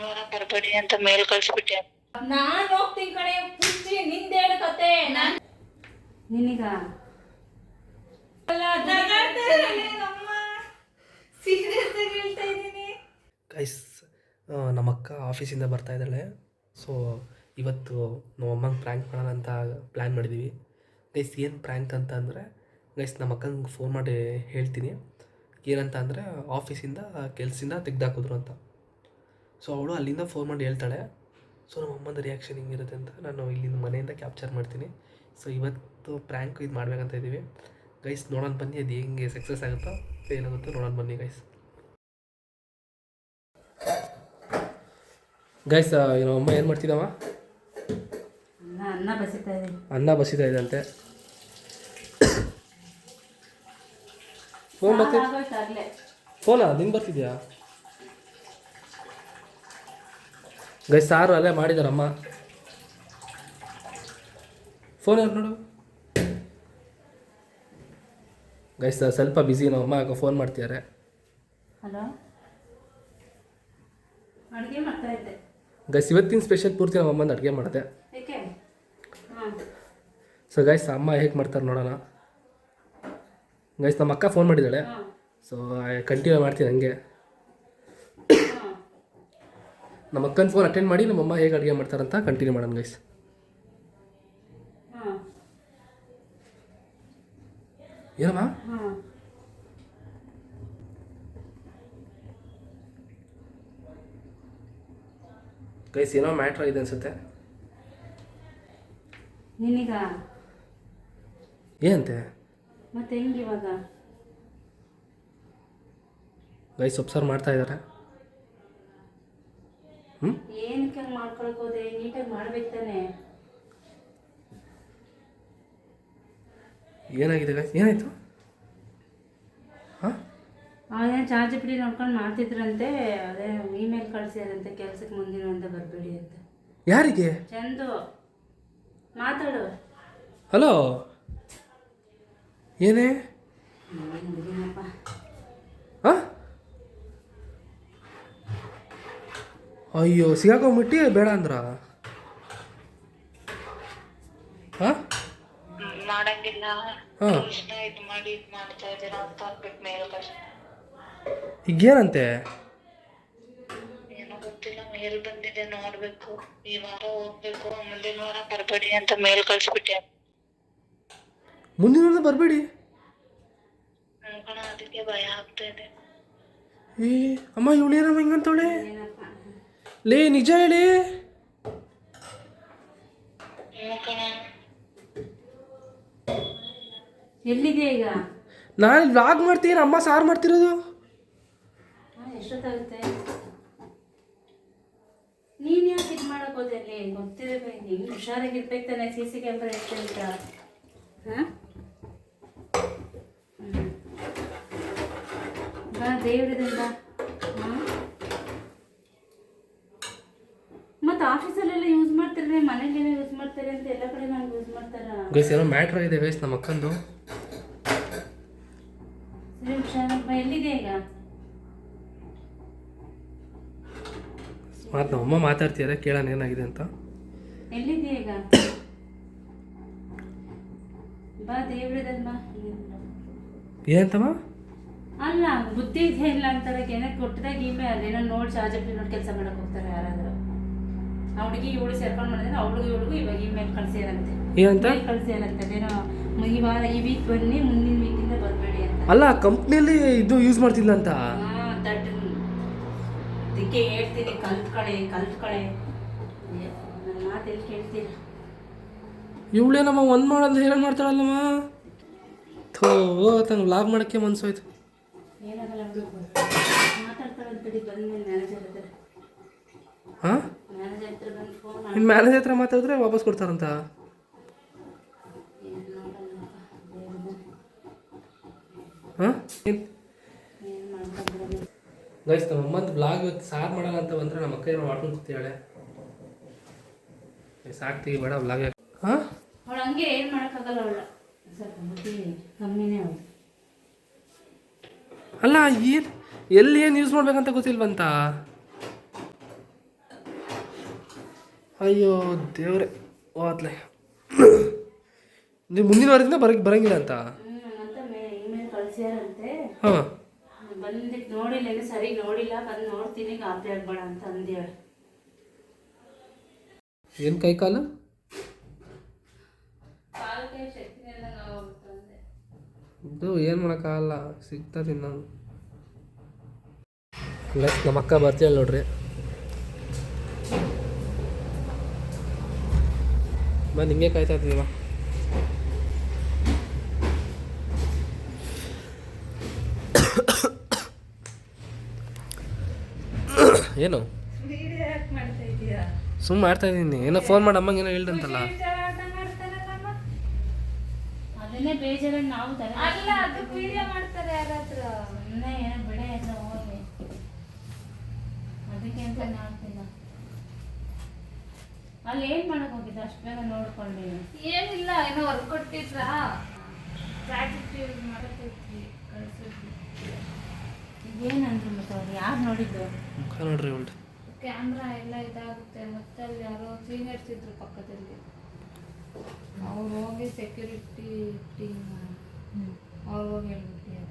ವಾರ ಬರ್ಬೇಡಿ ಅಂತ ಮೇಲ್ ಕಳ್ಸ್ಬಿಟ್ಟೆ. ನಾನ್ ಹೋಗ್ತೀನಿ ಕಣೆ ಪುಷ್ಟಿ ನಿಂದೇಳು ಕತೆ. ನಾನ್ ನಿನಗ? ಸೀರಿಯಸ್ ಹೇಳ್ತಾ ಇದ್ದೀನಿ. ಗೈಸ್ ನಮ್ಮಕ್ಕ ಆಫೀಸಿಂದ ಬರ್ತಾ ಇದ್ದಾಳೆ. ಸೊ ಇವತ್ತು ನಮ್ಮ ಅಮ್ಮಂಗೆ ಪ್ರ್ಯಾಂಕ್ ಮಾಡೋಣ ಅಂತ ಪ್ಲ್ಯಾನ್ ಮಾಡಿದ್ದೀವಿ ಗೈಸ್ ಏನು ಪ್ರ್ಯಾಂಕ್ ಅಂತ ಅಂದರೆ ಗೈಸ್ ನಮ್ಮ ಅಕ್ಕಂಗೆ ಫೋನ್ ಮಾಡಿ ಹೇಳ್ತೀನಿ. ಏನಂತ ಅಂದರೆ ಆಫೀಸಿಂದ ಕೆಲಸದಿಂದ ತೆಗ್ದಾಕಿದ್ರು ಅಂತ. ಸೊ ಅವಳು ಅಲ್ಲಿಂದ ಫೋನ್ ಮಾಡಿ ಹೇಳ್ತಾಳೆ. ಸೊ ನಮ್ಮ ಅಮ್ಮನ ರಿಯಾಕ್ಷನ್ ಹಿಂಗಿರುತ್ತೆ ಅಂತ ನಾನು ಇಲ್ಲಿಂದ ಮನೆಯಿಂದ ಕ್ಯಾಪ್ಚರ್ ಮಾಡ್ತೀನಿ. ಸೊ ಇವತ್ತು ಪ್ರ್ಯಾಂಕ್ ಇದು ಮಾಡ್ಬೇಕಂತ ಇದ್ದೀವಿ. ಗೈಸ್ ನೋಡೋಣ ಬನ್ನಿ ಅದು ಹೆಂಗೆ ಸಕ್ಸಸ್ ಆಗುತ್ತೋ ಏನಾಗುತ್ತೋ ನೋಡೋಣ ಬನ್ನಿ ಗೈಸ್ ಗೈಸ್ ಏನೋ ಅಮ್ಮ ಏನು ಮಾಡ್ತಿದ್ದಮ್ಮ ಅನ್ನ ಬಸಿತಾ ಇದೆ. ಅನ್ನ ಬಸಿತಾ ಫೋನ್ ಮತ್ತೆ ಫೋನಾ ನಿಂಗೆ ಬರ್ತಿದ್ಯಾ? ಗೈಸ್ ಸಾರು ಅಲ್ಲೇ ಮಾಡಿದಾರಮ್ಮ. ಫೋನ್ ಯಾರು ನೋಡು? ಗೈಸ್ ಸ್ವಲ್ಪ ಬ್ಯುಸಿ ನಾವು ಅಮ್ಮ ಫೋನ್ ಮಾಡ್ತಿದ್ದಾರೆ ಹಲೋ ಅಡುಗೆ ಮಾಡ್ತಾ ಇದ್ದೆ. ಗೈಸ್ ಇವತ್ತಿನ ಸ್ಪೆಷಲ್ ಪೂರ್ತಿ ನಮ್ಮ ಅಮ್ಮನ ಅಡುಗೆ ಮಾಡಿದೆ. ಸೊ ಗೈಸ್ ಅಮ್ಮ ಹೇಗೆ ಮಾಡ್ತಾರೆ ನೋಡೋಣ. ಗೈಸ್ ನಮ್ಮ ಅಕ್ಕ ಫೋನ್ ಮಾಡಿದ್ದಾಳೆ. ಸೊ ಕಂಟಿನ್ಯೂ ಮಾಡ್ತೀನಿ ಹಂಗೆ ಹಾಂ ನಮ್ಮ ಅಕ್ಕನ ಫೋನ್ ಅಟೆಂಡ್ ಮಾಡಿ ನಮ್ಮಮ್ಮ ಹೇಗೆ ಅಡುಗೆ ಮಾಡ್ತಾರಂತ ಕಂಟಿನ್ಯೂ ಮಾಡೋಣ ಗೈಸ್ ಏನಮ್ಮ? ಹಾಂ. ಗೈಸ್ ಏನೋ ಮ್ಯಾಟ್ರ್ ಆಗಿದೆ ಅನ್ಸುತ್ತೆ. ನಿನಗ? ಏನಂತೆ? ಮತ್ತೆ ಹೆಂಗೆ ಇವಾಗ ಗೈಸ್ ಒಬ್ಸರ್ವ್ ಮಾಡ್ತಾ ಇದ್ದಾರೆ ಹ್ಞೂ ಏನಕ್ಕೆ ಮಾಡ್ಕೊಳಕ್ ಹೋದೆ ನೀಟಾಗಿ ಮಾಡ್ಬೇಕು ತಾನೆ. ಏನಾಗಿದೆ ಗೈಸ್ ಏನಾಯಿತು? ಹಾಂ? ಅದೇ ಚಾರ್ಜ್ ಪಿಡಿ ನೋಡ್ಕೊಂಡು ಮಾಡ್ತಿದ್ರಂತೆ ಅದೇ ಇಮೇಲ್ ಕಳ್ಸಿದಾರಂತೆ ಕೆಲ್ಸಕ್ಕೆ ಮುಂದಿನ ಅಂತ ಬರಬೇಡಿ ಅಂತ. ಯಾರಿಗೆ? ಚಂದು ಮಾತಾಡು. ಹಲೋ ಏನೇ ಹಾಂ ಅಯ್ಯೋ ಸಿಗಾಕೊಂಬಿಟ್ಟು ಬೇಡ ಅಂದ್ರ? ಹಾಂ? ಮಾಡಂಗಿಲ್ಲ. ಕೃಷ್ಣ ಇದ್ ಮಾಡಿ ಇದ್ ಮಾಡ್ತಾ ಇದೀರ ಅಂತ ಅಂದ್ಬಿಟ್ಟು ಮೇಲ್ ಕಳ್ಸ ಈಗೇನಂತೆ? ಏನೋ ಗೊತ್ತಿಲ್ಲ ಮೇಲ್ ಬಂದಿದೆ ನೋಡ್ಬೇಕು. ಈ ವಾರ ಹೋಗ್ಬೇಕು ಮುಂದಿನ ವಾರ ಬರ್ಬೇಡಿ ಅಂತ ಮೇಲ್ ಕಳ್ಸ್ಬಿಟ್ಟೆ. ಮುಂದಿನ ವಾರ ಬರಬೇಡಿ. ಕಣ ಅದಕ್ಕೆ ಭಯ ಆಗ್ತಾ ಇದೆ. ಏ ಅಮ್ಮ ಇವಳೇನಮ್ಮ ಹಿಂಗಂತವಳೆ ಲೇ ನಿಜ ಹೇಳಿ. ಎಲ್ಲಿದೆ ಈಗ? ನಾನು ವ್ಲಾಗ್ ಮಾಡ್ತೀನಿ ಅಮ್ಮ ಸಾರು ಮಾಡ್ತಿರೋದು. ಎಷ್ಟೊತ್ತಾಗುತ್ತೆ? ನೀನು ಯಾಕೆ ಇದು ಮಾಡಕ್ ಹೋದೆ? ಅಲ್ಲಿ ಗೊತ್ತಿರಬೇಕು ನೀನು ಹುಷಾರಾಗಿರ್ಬೇಕು ತಾನೆ ಸಿ ಸಿ ಕ್ಯಾಮ್ರಾ ಎಷ್ಟು ಅಂತ ಹಾಂ ಬಾ ದೇವ್ರದಿಂದ ಹಾಂ ಮತ್ತು ಆಫೀಸಲ್ಲೆಲ್ಲ ಮಾಡ್ತಾರೆ ಮನೇಲೆಲ್ಲ ಯೂಸ್ ಮಾಡ್ತಾರೆ ಅಂತ ಎಲ್ಲ ಕಡೆ ನಾನು ಯೂಸ್ ಮಾಡ್ತಾರ? ಗೈಸ್ ಏನೋ ಮ್ಯಾಟ್ರ್ ಇದೆ ಗೈಸ್ ನಮ್ಮ ಅಕ್ಕಂದು. ಸರಿ ಹುಷಾರಾಗಿ ಬಾ. ಎಲ್ಲಿದೆ ಈಗ? ಮಾತು ನಮ್ಮಮ್ಮ ಮಾತಾಡ್ತಿದ್ದಾರೆ ಕೇಳೋಣ ಏನಾಗಿದೆ ಅಂತ. ಎಲ್ಲಿದೆ ಈಗ? ಬಾ ದೇವ್ರದಲ್ಲಿ ಬಾ. ಏನಂತಮ್ಮ? ಅಲ್ಲ ಬುದ್ಧಿ ಇದೆ ಇಲ್ಲ ಅಂತಾರೆ. ಕೊಟ್ಟದಾಗ ಇಮೇಲ್ ಅದೇನೋ ನೋಡಿ ಚಾರ್ಜ್ ನೋಡಿ ಕೆಲಸ ಮಾಡಕ್ ಹೋಗ್ತಾರೆ ಯಾರಾದ್ರೂ. ಆ ಹುಡುಗಿ ಇವಳು ಸೇರ್ಕೊಂಡು ಮಾಡಿದ್ರೆ ಅವಳಿಗೂ ಇವಳಿಗೂ ಇವಾಗ ಇಮೇಲ್ ಕಳ್ಸಿರಂತೆ ಏನಂತ. ಕಳ್ಸಿರಂತೆ ಬೇರೆ ಈ ವಾರ ಈ ವೀಕ್ ಬನ್ನಿ ಮುಂದಿನ ವೀಕಿಂದ ಬರಬೇಡಿ ಅಂತ. ಅಲ್ಲ ಕಂಪ್ನಿಯಲ್ಲಿ ಇದು ಯೂಸ್ ಮಾಡ್ತಿಲ್ಲ ಅಂತ ಹಾ ದಟ್ ಅದಕ್ಕೆ ಹೇಳ್ತೀನಿ ಕಲ್ತ್ಕಳೆ ಕಲ್ತ್ಕಳೆ. ನನ್ನ ಮಾತು ಎಲ್ಲಿ ಕೇಳ್ತೀರ ಇವಳೇನಮ್ಮ ಒಂದು ಮಾಡೋದು ಹೇಳ ಮಾಡ್ತಾಳಲ್ಲಮ್ಮ? ಥೋ ತಂಗೆ ಲಾಗ್ ಮಾಡೋಕ್ಕೆ ಮನ್ಸೋಯ್ತು ಏನಾಗಲ್ಲ ಬಿಡು. ಬಂದ ಬಿಡಿ ಮ್ಯಾನೇಜರ್ ಹತ್ರ. ನಿಮ್ಮ ಮ್ಯಾನೇಜರ್ ಹತ್ರ ಮಾತಾಡಿದ್ರೆ ವಾಪಸ್ ಕೊಡ್ತಾರಂತ? ಹಾಂ? ಗೈಸ್ ನಮ್ಮ ಅಮ್ಮಂದು ಬ್ಲಾಗ್ ಇವತ್ತು ಸಾರು ಮಾಡೋಣ ಅಂತ ಬಂದ್ರೆ ನಮ್ಮ ಅಕ್ಕ ಏನೋ ಮಾಡ್ಕೊಂಡು ಕೂತಿದ್ದಾಳೆ. ಸಾಕ್ತೀವಿ ಬೇಡ ಬ್ಲಾಗ್ ಹಾಂ? ಅವಳು ಹಂಗೆ ಏನು ಮಾಡೋಕ್ಕಾಗಲ್ಲ ಅವಳ. ಸ್ವಲ್ಪ ಬುದ್ಧಿ ಕಮ್ಮಿನೇ ಅವಳು. ಅಲ್ಲ ಏನು ಎಲ್ಲಿ ಏನು ಯೂಸ್ ಮಾಡ್ಬೇಕಂತ ಗೊತ್ತಿಲ್ವಂತ? ಅಯ್ಯೋ ದೇವ್ರೆ. ಓದ್ಲೆ ನೀವು ಮುಂದಿನ ವಾರದಿಂದ ಬರಕ್ಕೆ ಬರಂಗಿಲ್ಲ ಅಂತ? ಏನ್ ಹಾಂ. ಬಂದಿದ್ದು ನೋಡಿಲ್ಲ ಸರಿ ನೋಡಿಲ್ಲ ಬಂದು ನೋಡ್ತೀನಿ ಗಾಬರಿ ಆಗ್ಬೇಡ ಅಂತ ಅಂದೆ ಏನು ಕೈ ಕಾಲು? ಇದು ಏನು ಮಾಡೋಕ್ಕಾಗಲ್ಲ ಸಿಗ್ತದೆ ನಾನು ಲೈಕ್ ನಮ್ಮ ಅಕ್ಕ ಬರ್ತೀಯಲ್ಲ ನೋಡ್ರಿ. ಬಾ ನಿಮಗೆ ಕಾಯ್ತಾ ಇದ್ದೀವ ಏನು? ಮಾಡ್ತಾ ಇದೀಯಾ ಸುಮ್ಮನೆ ಮಾಡ್ತಾ ಇದ್ದೀನಿ. ಏನೋ ಫೋನ್ ಮಾಡಿ ಅಮ್ಮಂಗೆ ಏನೋ ಹೇಳ್ದಂತಲ್ಲ. ಅದನ್ನೇ ಬೇಜಾರ ನಾವು ತಲೆ ಅಲ್ಲ ಅದಕ್ಕೆ ವಿಡಿಯೋ ಮಾಡ್ತಾರೆ ಯಾರಾದ್ರೂ ಸುಮ್ಮನೆ ಏನೋ ಬಿಡೆ ಎಲ್ಲ ಹೋಗಿ ಅದಕ್ಕೆ ಅಂತ ಮಾಡ್ತಿಲ್ಲ ಅಲ್ಲಿ ಏನ್ ಮಾಡಕ್ ಹೋಗಿದ್ದ? ಅಷ್ಟು ಬೇಗ ನೋಡ್ಕೊಂಡೆ. ಏನಿಲ್ಲ ಏನೋ ವರ್ಕ್ ಕೊಟ್ಟಿದ್ರಾ? ಪ್ರಾಜೆಕ್ಟ್ ಯೂಸ್ ಮಾಡಕ್ಕಿದ್ವಿ ಕಳ್ಸಿದ್ವಿ. ಏನಂದ್ರು ಮತ್ತೆ ಅವ್ರು ಯಾರು ನೋಡಿದ್ದು? ಮುಖ ನೋಡ್ರಿ ಉಲ್ಟು ಕ್ಯಾಮ್ರಾ ಎಲ್ಲ ಇದಾಗುತ್ತೆ ಮತ್ತೆ ಅಲ್ಲಿ ಯಾರೋ ಸೀನಿಯರ್ಸ್ ಇದ್ರು ಪಕ್ಕದಲ್ಲಿ. ಅವ್ರು ಹೋಗಿ ಸೆಕ್ಯೂರಿಟಿ ಟೀಮ್ ಅವ್ರು ಹೋಗಿ ಹೇಳ್ಬಿಟ್ಟಿದ್ದಾರೆ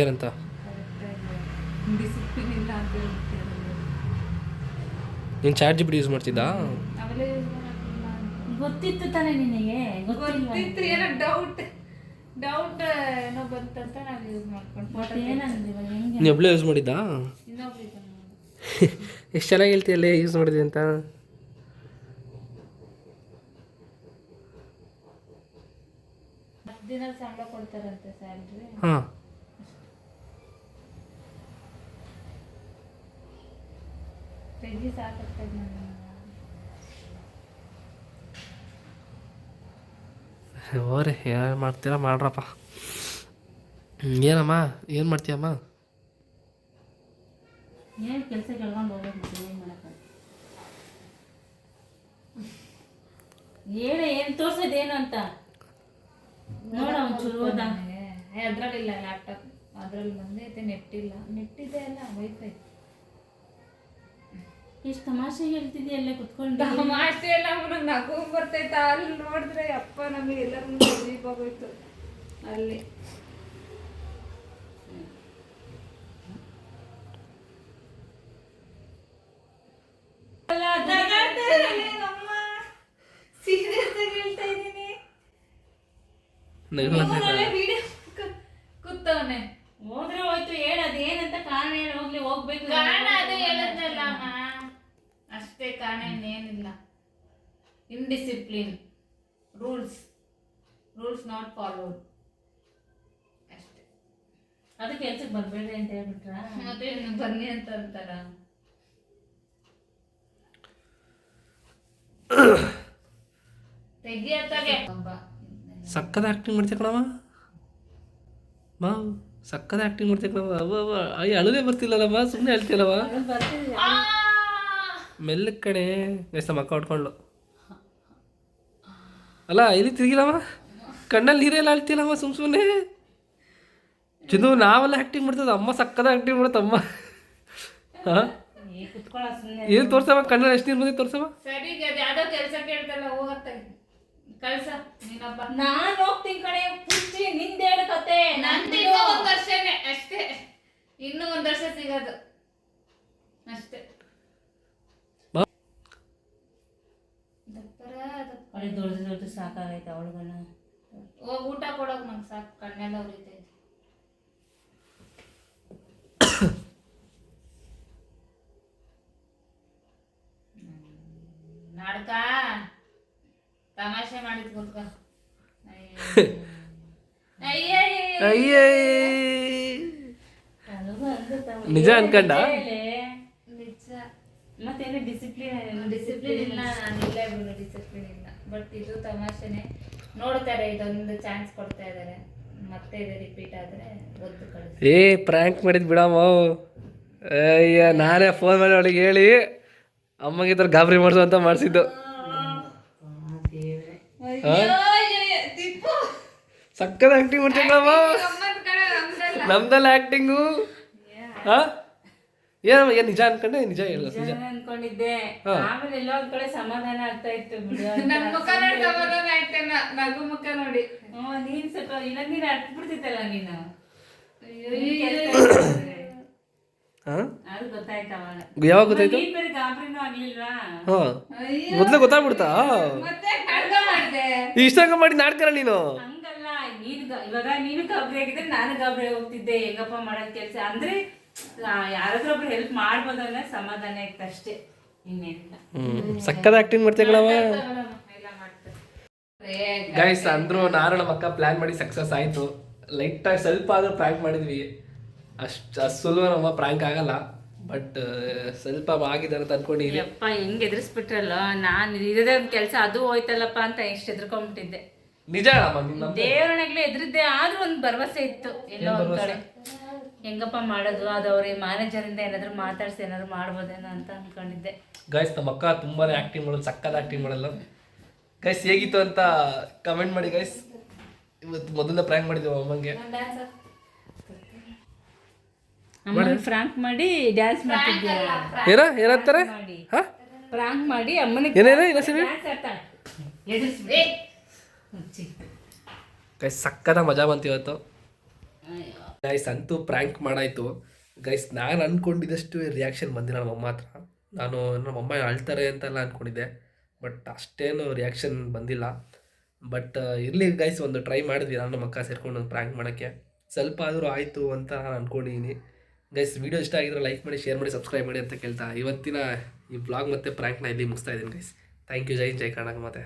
ಏನಂತ? ಕರೆಕ್ಟಾಗಿ ಡಿಸಿಪ್ಲಿನ್ ಇಲ್ಲ ಅಂತ ಹೇಳ್ಬಿಟ್ಟಿದ್ದಾರೆ ನೀನು ಚಾರ್ಜ್ ಜಿ ಯೂಸ್ ಮಾಡ್ತಿದ್ದಾ? ಗೊತ್ತಿತ್ತು ತಾನೇ ನಿನಗೆ. ಗೊತ್ತಿತ್ತು ಗೊತ್ತಿಲ್ಲ ಏನೋ ಡೌಟ್ ಡೌಟ್ ಏನೋ ಬಂತಂತ ನಾನು ಯೂಸ್ ಮಾಡ್ಕೊಂಡು ಫೋಟೋ ಹೆಂಗೆ ನೀ ಒಬ್ಳೆ ಯೂಸ್ ಮಾಡಿದ್ದಾ? ಎಷ್ಟು ಚೆನ್ನಾಗಿ ಹೇಳ್ತೀಯಲ್ಲೇ ಯೂಸ್ ಮಾಡಿದೆ ಅಂತ? ದಿನ ಸಂಬಳ ಕೊಡ್ತಾರಂತೆ ಸ್ಯಾಲ್ರಿ ಹಾಂ. ಸಾಕಾಗ್ತದೆ ಓರೆ ಏನು ಮಾಡ್ತೀರಾ? ಮಾಡ್ರಪ್ಪ. ಏನಮ್ಮ ಏನು ಮಾಡ್ತೀಯಮ್ಮ? ಏನು ಕೆಲಸ ಕೇಳ್ಕೊಂಡು ಹೋಗ್ಬೇಕು ಏನು ಮಾಡಕ್ಕೆ ಹೇಳ ಏನು ತೋರ್ಸೋದೇನು ಅಂತ? ನೋಡ ಒಂಚೂರು ಹೋದ ಅದ್ರಲ್ಲಿಲ್ಲ ಲ್ಯಾಪ್ಟಾಪ್ ಅದ್ರಲ್ಲಿ ಬಂದೈತೆ ನೆಟ್ ಇಲ್ಲ ನೆಟ್ ಇದೆ ಅಲ್ಲ ವೈಫೈ ಎಷ್ಟು ತಮಾಷೆ ಹೇಳ್ತಿದ್ದೆ ಅಲ್ಲೇ ಕುತ್ಕೊಂಡು? ತಮಾಷೆ ಎಲ್ಲ ಅವನಿಗೆ ನಗು ಬರ್ತೈತ? ಅಲ್ಲಿ ನೋಡಿದ್ರೆ ಅಪ್ಪ ನಮಗೆ ಎಲ್ಲರೂ ಆಗೋಯ್ತು. ಅಲ್ಲಿ. ಸೀರಿಯಸ್ ಆಗಿ ಹೇಳ್ತಾ ಇದ್ದೀನಿ ವಿಡಿಯೋ ಕೂತವನೆ ಹೋದ್ರೆ ಹೋಯ್ತು ಹೇಳ ಅದೇನಂತ ಕಾರಣ ಹೇಳಿ ಹೋಗ್ಲಿ ಹೋಗ್ಬೇಕು ಕಾರಣ ಅದೇ ಹೇಳಿದ್ನಲ್ಲ ಅಮ್ಮ ಅಷ್ಟೇ ಕಾರಣ ಇನ್ನೇನಿಲ್ಲ indiscipline rules rules not follow ಅಷ್ಟೇ. ಅದು ಕೆಲ್ಸಕ್ಕೆ ಬರಬೇಡಿ ಅಂತ ಹೇಳ್ಬಿಟ್ರ? ಮತ್ತೆ ಬನ್ನಿ ಅಂತ ಅಂತಾರ. ತೆಗಿಯತ್ತಾಗೆ ಸಕ್ಕದ ಆಕ್ಟಿಂಗ್ ಮಾಡ್ತೀಯ ಕಣವ ಬಾ ಸಕ್ಕದ ಆ್ಯಕ್ಟಿಂಗ್ ಮಾಡ್ತೀಯ ಕಣವ ಅವ ಅವ ಅಯ್ಯ ಅಳುದೇ ಬರ್ತಿಲ್ಲಲ್ಲಮ್ಮ ಸುಮ್ಮನೆ ಹೇಳ್ತಿಲ್ಲವ ಮೆಲ್ಲ ಕಣೆ. ಎಷ್ಟು ಮಕ್ಕ ಹೊಡ್ಕೊಂಡ್ಲು ಹೊಡ್ಕೊಂಡು ಅಲ್ಲ ಎಲ್ಲಿ ತಿರುಗಿಲ್ಲವ ಕಣ್ಣಲ್ಲಿ ನೀರೆಲ್ಲ ಅಳ್ತಿಲ್ಲಮ್ಮ ಸುಮ್ಮ ಸುಮ್ಮನೆ ಚಿನ್ನು ನಾವೆಲ್ಲ ಆ್ಯಕ್ಟಿಂಗ್ ಮಾಡ್ತದ ಅಮ್ಮ ಸಕ್ಕದ ಆ್ಯಕ್ಟಿಂಗ್ ಮಾಡುತ್ತೆ ಅಮ್ಮ. ಹಾಂ? ಏನು ತೋರ್ಸವ? ಕಣ್ಣಲ್ಲಿ ಎಷ್ಟು ನೀರು ಬಂದಿ ತೋರ್ಸವ? ಸರಿ ಅದು ಯಾವ್ದೋ ಕೆಲಸ ಕೇಳ್ತಲ್ಲ ಹೋಗತ್ತೆ. ಕಳ್ಸ ನೀನೊಬ್ಬ ನಾನ್ ಹೋಗ್ತೀನಿ ಕಡೆ ಪುಚ್ಚಿ ನಿಂದೇಳು ಕತೆ. ನಂದು ಇನ್ನೂ ಒಂದ್ ವರ್ಷನೇ ಅಷ್ಟೇ. ಇನ್ನೂ ಒಂದ್ ವರ್ಷ ಸಿಗೋದು ಅಷ್ಟೇ ಬಾ. ದಪ್ಪರ ದಪ್ಪ ಅವಳಿಗೆ ದೊಡ್ಡ ದೊಡ್ಡ ಸಾಕಾಗೈತೆ ಅವಳಿಗನ್ನ ಹೋಗ್ ಊಟ ಕೊಡೋಕೆ ನಂಗೆ ಸಾಕು ಕಣ್ಣೆಲ್ಲ ಉರಿತೈತೆ ನಾಡ್ಕ ತಮಾಷೆ ಮಾಡಿದ್. ಅಯ್ಯೇ ನಿಜ ಅನ್ಕಂಡ ಮತ್ತೇನು ಡಿಸಿಪ್ಲಿನ್ ಡಿಸಿಪ್ಲಿನ್ ಇಲ್ಲ ನಾನು ಇವಾಗ ಡಿಸಿಪ್ಲಿನ್ ಇಲ್ಲ ಬಟ್ ಇದು ತಮಾಷೆನೆ. ನೋಡ್ತಾರೆ ಇದೊಂದು ಚಾನ್ಸ್ ಕೊಡ್ತಾ ಇದ್ದಾರೆ ಮತ್ತೆ ಇದು ರಿಪೀಟ್ ಆದ್ರೆ ಒದ್ದು ಕಳಿಸಿ ಏ ಪ್ರ್ಯಾಂಕ್ ಮಾಡಿದ್ ಬಿಡಮ್ಮ ಅಯ್ಯ ನಾನೇ ಫೋನ್ ಮಾಡಿ ಅವಳಿಗೆ ಹೇಳಿ. ಅಮ್ಮಗೆ ಈ ಥರ ಗಾಬರಿ ಮಾಡಿಸು ಅಂತ ಮಾಡಿಸಿದ್ದು. ಸಕ್ಕದ ಆ್ಯಕ್ಟಿಂಗ್ ಮಾಡ್ತೀವಿ ಕಣಮ್ಮ ನಮ್ದಲ್ಲ. ಆ್ಯಕ್ಟಿಂಗು ಹಾಂ? ಏನು ಏನು ನಿಜ ಅನ್ಕೊಂಡೆ ನಿಜ ಹೇಳ ನಿಜ ನಿಜಾನೇ ಅನ್ಕೊಂಡಿದ್ದೆ. ಹಾ. ಆಮೇಲೆ ಎಲ್ಲೋ ಒಂದ್ ಕಡೆ ಸಮಾಧಾನ ಆಗ್ತಾ ಇತ್ತು ಬಿಡು ಅಂತ. ನನ್ ಮುಖ ನೋಡಿ ಸಮಾಧಾನ ಆಯ್ತೇನ ನಗು ಮುಖ ನೋಡಿ. ಹ್ಮ್, ನೀನ್ ಸ್ವಲ್ಪ ಇಲ್ಲ ನೀನ್. ಅಟ್ಬಿಡ್ತಿತ್ತಲ್ಲ ನೀನು ಹಾಂ? ಅದು ಗೊತ್ತಾಯ್ತು ಅವಾಗ? ಯಾವಾಗ ಗೊತ್ತಾಯ್ತು? ನೀನ್ ಬೇರೆ ಗಾಬರಿನೂ ಆಗ್ಲಿಲ್ವಾ? ಹಾಂ. ಮೊದಲೇ ಗೊತ್ತಾಗ್ಬಿಡ್ತಾ? ಮತ್ತೆ ಮಾಡ್ದೆ. ಇಷ್ಟಂಗ ಮಾಡಿ ನಾಡ್ಕರ ನೀನು? ಹಂಗಲ್ಲ ನೀನ್ ಗ- ಇವಾಗ ನೀನು ಗಾಬರಿ ಆಗಿದ್ರೆ ನಾನು ಗಾಬರಿ ಹೋಗ್ತಿದ್ದೆ. ಹೆಂಗಪ್ಪ ಮಾಡೋದ್ ಕೆಲ್ಸ? ಅಂದ್ರೆ ಯಾರಾದ್ರೂ ಒಬ್ರು ಹೆಲ್ಪ್ ಮಾಡ್ಬೋದು ಅನ್ನೋ ಸಮಾಧಾನ ಇತ್ತು ಅಷ್ಟೇ ಇನ್ನೇನಿಲ್ಲ. ಸಕ್ಕದ ಆಕ್ಟಿಂಗ್ ಮಾಡ್ತಾರೆ. ಗೈಸ್ ಅಂದ್ರು ನಾನು ನಮ್ಮ ಅಕ್ಕ ಪ್ಲ್ಯಾನ್ ಮಾಡಿ ಸಕ್ಸಸ್ ಆಯಿತು. ಲೈಟಾಗಿ ಸ್ವಲ್ಪ ಆದ್ರೂ ಪ್ರ್ಯಾಂಕ್ ಮಾಡಿದ್ವಿ. ಅಷ್ಟು ಅಷ್ಟು ಸುಲಭ ನಮ್ಮ ಪ್ರ್ಯಾಂಕ್ ಆಗಲ್ಲ. ಬಟ್ ಸ್ವಲ್ಪ ಆಗಿದೆ ಅಂತ ಅನ್ಕೊಂಡಿದ್ದೀನಿ ಅಪ್ಪ ಹೆಂಗ್ ಎದುರಿಸ್ಬಿಟ್ರಲ್ಲ? ನಾನು ಇರೋದೇ ಒಂದು ಕೆಲಸ ಅದು ಹೋಯ್ತಲ್ಲಪ್ಪ ಅಂತ ಎಷ್ಟು ಎದ್ರಕೊಂಡ್ಬಿಟ್ಟಿದ್ದೆ ನಿಜ ಅಮ್ಮ ನಿನ್ನ ದೇವರನಾಗ್ಲೇ ಎದುರಿದ್ದೆ ಆದ್ರೂ ಒಂದು ಭರವಸೆ ಇತ್ತು. ಎಲ್ಲೋ ಒಂದ್ ಕಡೆ. ಹೆಂಗಪ್ಪ ಮಾಡೋದು? ಅದು ಅವ್ರಿಗೆ ಮ್ಯಾನೇಜರಿಂದ ಏನಾದರೂ ಮಾತಾಡಿಸಿ ಏನಾದರೂ ಮಾಡ್ಬೋದೇನೋ ಅಂತ ಅನ್ಕೊಂಡಿದ್ದೆ. ಗೈಸ್ ನಮ್ಮ ಅಕ್ಕ ತುಂಬಾ ಆ್ಯಕ್ಟಿಂಗ್ ಮಾಡೋದು ಸಕ್ಕದ ಆ್ಯಕ್ಟಿಂಗ್ ಮಾಡಲ್ಲ ಗೈಸ್ ಹೇಗಿತ್ತು ಅಂತ ಕಮೆಂಟ್ ಮಾಡಿ ಗೈಸ್ ಇವತ್ತು ಮೊದಲನೇ ಪ್ರ್ಯಾಂಕ್ ಮಾಡಿದ್ವಿ ಅಮ್ಮಂಗೆ. ಅಮ್ಮನ ಫ್ರಾಂಕ್ ಮಾಡಿ. ಡ್ಯಾನ್ಸ್ ಮಾಡ್ತಿದ್ದೆ ಏನ ಏನಂತಾರೆ ಹಾ? ಫ್ರಾಂಕ್ ಮಾಡಿ ಅಮ್ಮನಿಗೆ ಏನೇನ ಎದುರಿಸ್ಬಿಡಿ. ಹುಚ್ಚಿ. ಗೈಸ್ ಸಕ್ಕದ ಮಜಾ ಬಂತು ಇವತ್ತು. ಗೈಸ್ ಅಂತೂ ಪ್ರ್ಯಾಂಕ್ ಮಾಡಾಯ್ತು. ಗೈಸ್ ನಾನು ಅಂದ್ಕೊಂಡಿದ್ದಷ್ಟು ರಿಯಾಕ್ಷನ್ ಬಂದಿಲ್ಲ ನಮ್ಮ ಅಮ್ಮ ಹತ್ರ ನಾನು ನಮ್ಮಮ್ಮ ಅಳ್ತಾರೆ ಅಂತೆಲ್ಲ ಅಂದ್ಕೊಂಡಿದ್ದೆ ಬಟ್ ಅಷ್ಟೇನು ರಿಯಾಕ್ಷನ್ ಬಂದಿಲ್ಲ. ಬಟ್ ಇರಲಿ ಗೈಸ್ ಒಂದು ಟ್ರೈ ಮಾಡಿದ್ವಿ. ನಾನು ನಮ್ಮ ಅಕ್ಕ ಸೇರ್ಕೊಂಡು ಒಂದು ಪ್ರ್ಯಾಂಕ್ ಮಾಡೋಕ್ಕೆ. ಸ್ವಲ್ಪ ಆದರೂ ಆಯಿತು ಅಂತ ನಾನು ಅಂದ್ಕೊಂಡಿದ್ದೀನಿ ಗೈಸ್ ವೀಡಿಯೋ ಇಷ್ಟ ಆಗಿದ್ರೆ ಲೈಕ್ ಮಾಡಿ ಶೇರ್ ಮಾಡಿ ಸಬ್ಸ್ಕ್ರೈಬ್ ಮಾಡಿ ಅಂತ ಕೇಳ್ತಾ. ಇವತ್ತಿನ ಈ ಬ್ಲಾಗ್ ಮತ್ತು ಪ್ರ್ಯಾಂಕ್ನ ಇಲ್ಲಿ ಮುಗಿಸ್ತಾ ಇದ್ದೀನಿ ಗೈಸ್ ಥ್ಯಾಂಕ್ ಯು ಜೈ ಜೈ ಕರ್ನಾಟಕ ಮತ್ತೆ